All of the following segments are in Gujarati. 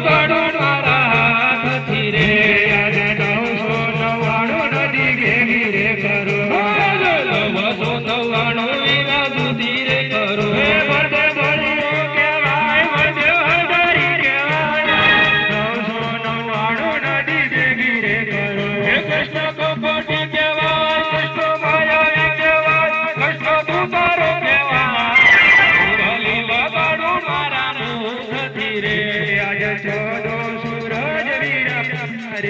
Bazaar.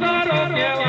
કૃષ્ણ દૂતારો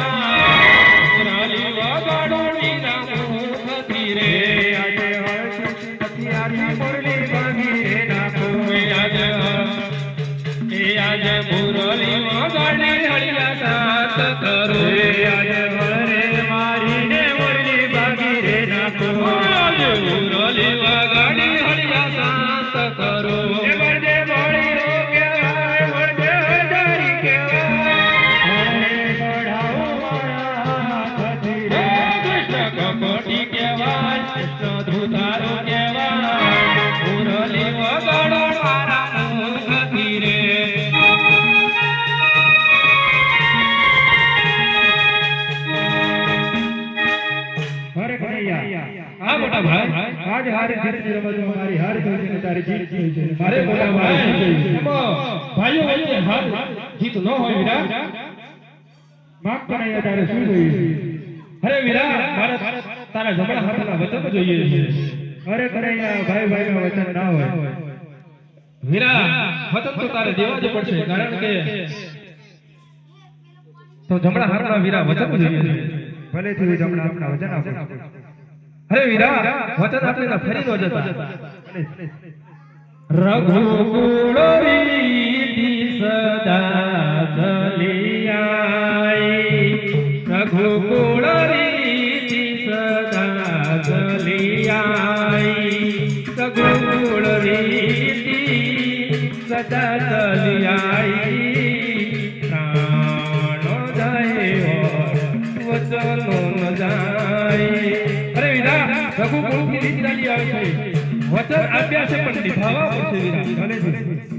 કપટી કહેવાય, કૃષ્ણ ધ્રુતારો કહેવાય. મુરલી વગાડો મારા મુખથી રે. હરે કનૈયા હા મોટા ભાઈ આજ હારે મારી તારી જીત થઈ છે અરે મોટા ભાઈ ભાઈ ભાઈઓ વચ્ચે હાર જીત ન હોય વીરા માફ કનૈયા તારે શું જોઈએ અરે વીરા ભારત તારા જમણા હાથના વચન જોઈએ છે. અરે કનૈયા ભાઈ ભાઈ ના વચન ના હોય. વીરા વચન તો તારે દેવા જ પડશે કારણ કે તો જમણા હાથના વીરા વચન જોઈએ છે. ભલેથી હું જમણા હાથના વચન આપો અરે વીરા વચન આપીને ફરી ન જતા. રઘુકુળ રીતિ સદા ચલિયાઈ. રઘુકુળ રીતિ સદા ચલિયાઈ પ્રાણો જાય વચનો ન જાય અરે વીરા રઘુકુળથી રીતિ ચાલી આવે છે. વચન આપ્યા છે પણ નિભાવવા પડશે વીરા ભલેથી